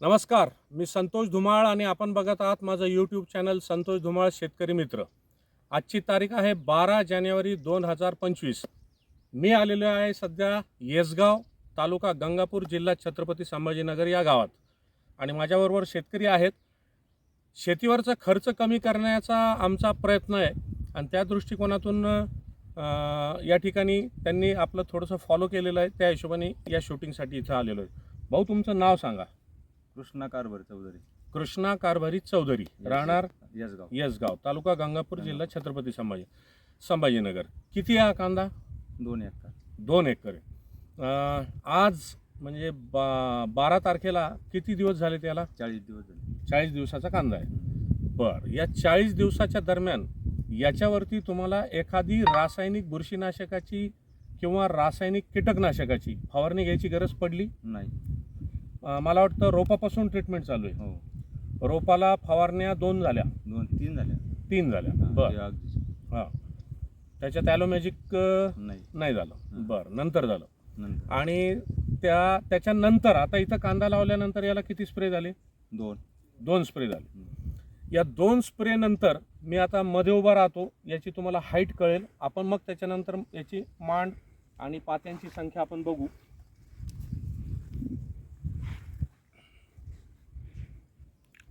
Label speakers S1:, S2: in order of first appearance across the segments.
S1: नमस्कार मी संतोष धुमाळ आणि आपण बघत आहात माझं यूट्यूब चॅनल संतोष धुमाळ शेतकरी मित्र. आजची तारीख आहे बारा जानेवारी दोन हजार पंचवीस. मी आलेलो आहे सध्या येसगाव तालुका गंगापूर जिल्हा छत्रपती संभाजीनगर या गावात. आणि माझ्याबरोबर शेतकरी आहेत. शेतीवरचा खर्च कमी करण्याचा आमचा प्रयत्न आहे. आणि त्या दृष्टिकोनातून या ठिकाणी त्यांनी आपलं थोडंसं फॉलो केलेलं आहे. त्या हिशोबाने या शूटिंगसाठी इथं आलेलो आहे. भाऊ तुमचं नाव सांगा.
S2: कृष्णा कारभार चौधरी.
S1: कृष्णा कारभारी चौधरी. राहणार
S2: यसगाव.
S1: येसगाव. तालुका गंगापूर जिल्हा छत्रपती संभाजी संभाजीनगर. किती आहे हा कांदा?
S2: दोन एकर.
S1: दोन एकर आहे. अं, आज म्हणजे बा बारा तारखेला किती दिवस झाले त्याला?
S2: चाळीस दिवस झाले.
S1: चाळीस दिवसाचा कांदा आहे. बर या चाळीस दिवसाच्या दरम्यान याच्यावरती तुम्हाला एखादी रासायनिक बुरशीनाशकाची किंवा रासायनिक कीटकनाशकाची फवारणी घ्यायची गरज पडली?
S2: नाही.
S1: मला वाटतं रोपापासून ट्रीटमेंट चालू आहे.
S2: हो.
S1: रोपाला फवारण्या दोन झाल्या.
S2: दोन तीन झाले
S1: तीन झाल्या.
S2: हा,
S1: बर. हां. त्याच्यात ॲलोमॅजिक
S2: नाही.
S1: नाही झालं. बरं नंतर झालं.
S2: नंतर.
S1: आणि त्या त्याच्यानंतर आता इथं कांदा लावल्यानंतर याला किती स्प्रे झाले?
S2: दोन.
S1: दोन स्प्रे झाले. या दोन स्प्रे नंतर मी आता मध्ये उभा राहतो याची तुम्हाला हाईट कळेल. आपण मग त्याच्यानंतर याची मांड आणि पात्यांची संख्या आपण बघू.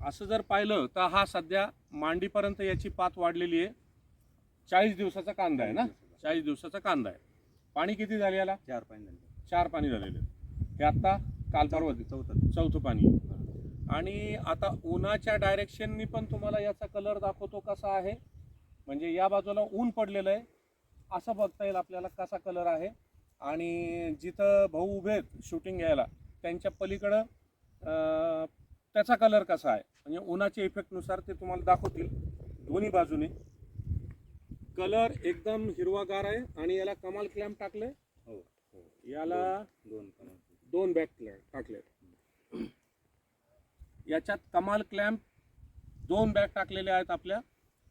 S1: असं जर पाहिलं तर हा सध्या मांडीपर्यंत याची पात वाढलेली आहे. चाळीस दिवसाचा कांदा आहे ना? चाळीस दिवसाचा. कांदा आहे. पाणी किती झाले याला?
S2: चार पाणी झाले.
S1: चार पाणी झालेले. हे आता काल परवा
S2: चौथं.
S1: चौथं पाणी. आणि आता उन्हाच्या डायरेक्शननी पण तुम्हाला याचा कलर दाखवतो कसा आहे? म्हणजे या बाजूला ऊन पडलेलं आहे. असं बघता येईल आपल्याला कसा कलर आहे. आणि जिथं भाऊ उभे आहेत शूटिंग घ्यायला त्यांच्या पलीकडं त्याचा कलर कसा आहे? म्हणजे उन्हाच्या इफेक्टनुसार ते तुम्हाला दाखवतील. दोन्ही बाजूने. कलर एकदम हिरवागार आहे आणि याला कमाल क्लॅम्प टाकले
S2: हो
S1: याला
S2: दोन.
S1: दोन बॅग टाकले याच्यात कमाल क्लॅम्प दोन बॅग टाकलेले आहेत आपल्या.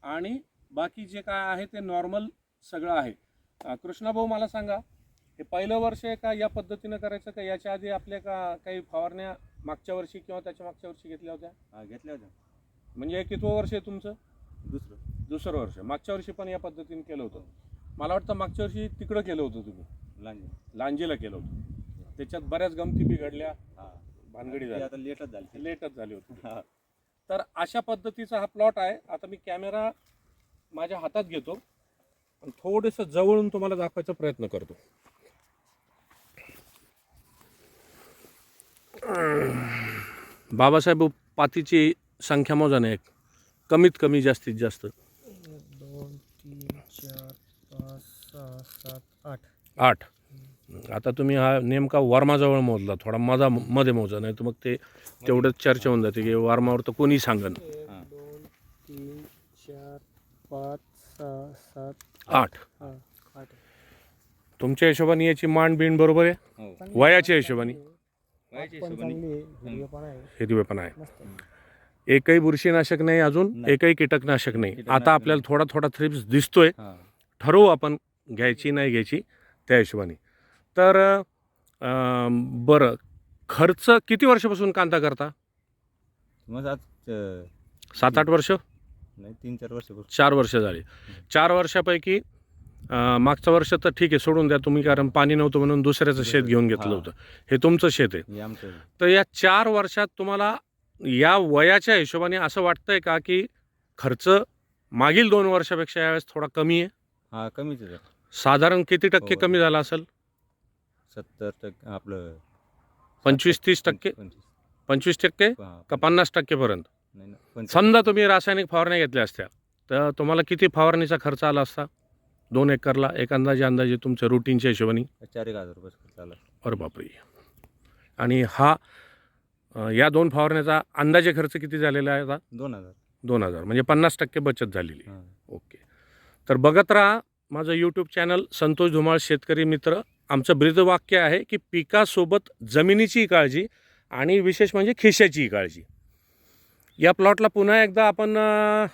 S1: आणि बाकी जे काय आहे ते नॉर्मल सगळं आहे. कृष्णाभाऊ मला सांगा हे पहिलं वर्ष आहे का या पद्धतीनं करायचं? का याच्या आधी आपल्या का काही फवारण्या मागच्या वर्षी किंवा त्याच्या मागच्या वर्षी घेतल्या होत्या?
S2: हा घेतल्या होत्या.
S1: म्हणजे हे कितवं वर्ष आहे तुमचं?
S2: दुसरं.
S1: दुसरं वर्ष. मागच्या वर्षी पण या पद्धतीने केलं होतं. मला वाटतं मागच्या वर्षी तिकडं केलं होतं तुम्ही.
S2: लांजी.
S1: लांजीला केलं होतं. त्याच्यात बऱ्याच गमती बिघडल्या.
S2: हा.
S1: भानगडी
S2: ते
S1: झाल्या
S2: आता लेटच झाली
S1: लेटच झाली होती.
S2: हा.
S1: तर अशा पद्धतीचा हा प्लॉट आहे. आता मी कॅमेरा माझ्या हातात घेतो. आणि थोडंसं जवळून तुम्हाला दाखवायचा प्रयत्न करतो. बाबासाहेब पातीची संख्या मोजा ना एक. कमीत कमी जास्तीत जास्त.
S3: दोन तीन चार पाच सहा सात आठ.
S1: आठ आता तुम्ही हा नेमका वर्माजवळ मोजला. थोडा मजा मध्ये मोजा नाही तर मग ते तेवढंच चर्चा होऊन जाते की वर्मावर तर कोणी सांगन.
S3: दोन तीन चार पाच सहा सात
S1: आठ. तुमच्या हिशोबाने याची मांड बिंड बरोबर आहे?
S2: हो.
S1: वयाच्या हिशोबाने?
S3: पण. चांगली आहे हिरवेपण आहे.
S1: हिरवे पण आहे.
S3: मस्त आहे.
S1: एकही बुरशीनाशक नाही अजून
S2: नाही.
S1: एकही कीटकनाशक नाही.
S2: कीटकनाशक
S1: आता आपल्याला. थोडा थोडा थ्रिप्स दिसतोय.
S2: हा.
S1: ठरवू आपण घ्यायची नाही घ्यायची त्या हिशोबाने. तर अं, बरं खर्च किती वर्षापासून कांदा करता?
S2: मग आज अं,
S1: सात आठ वर्ष?
S2: नाही तीन चार वर्षापासून.
S1: चार वर्ष झाली. चार वर्षापैकी अं, मागचं वर्ष तर ठीक आहे सोडून द्या तुम्ही कारण पाणी नव्हतं म्हणून दुसऱ्याचं शेत घेऊन घेतलं. होतं. हे तुमचं शेत आहे.
S2: हे
S1: तर या चार वर्षात तुम्हाला या वयाच्या हिशोबाने असं वाटतंय का की खर्च मागील दोन वर्षापेक्षा यावेळेस थोडा कमी आहे?
S2: हा कमीच आहे जरा.
S1: साधारण किती टक्के
S2: हो.
S1: कमी झाला असेल?
S2: सत्तर टक्के आपलं
S1: पंचवीस तीस टक्के?
S2: पंचवीस.
S1: पंचवीस टक्के?
S2: हा,
S1: का पन्नास टक्केपर्यंत
S2: नाही ना, पंचवीस.
S1: समजा तुम्ही रासायनिक फवारण्या घेतल्या असत्या तर तुम्हाला किती फवारणीचा खर्च आला असता? दोन एकरला एक अंदाजे अंदाजे तुमच्या रुटीनच्या हिशोबाने.
S2: चार एक हजार रुपये खर्च आला
S1: अरे बापरे. आणि हा अं, या दोन फवारण्याचा अंदाजे खर्च किती झालेला आहे आता?
S2: दोन हजार.
S1: दोन हजार म्हणजे पन्नास टक्के बचत झालेली आहे.
S2: हा.
S1: ओके. तर बघत राहा माझं यूट्यूब चॅनल संतोष धुमाळ शेतकरी मित्र. आमचं ब्रीदवाक्य आहे की पिकासोबत जमिनीची काळजी आणि विशेष म्हणजे खिशाची काळजी. या प्लॉटला पुन्हा एकदा आपण अं,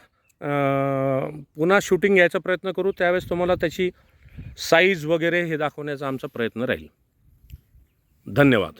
S1: अं, पुन्हा शूटिंग घ्यायचा प्रयत्न करू त्यावेळेस तुम्हाला त्याची साईज वगैरे हे दाखवण्याचा आमचा प्रयत्न राहील. धन्यवाद.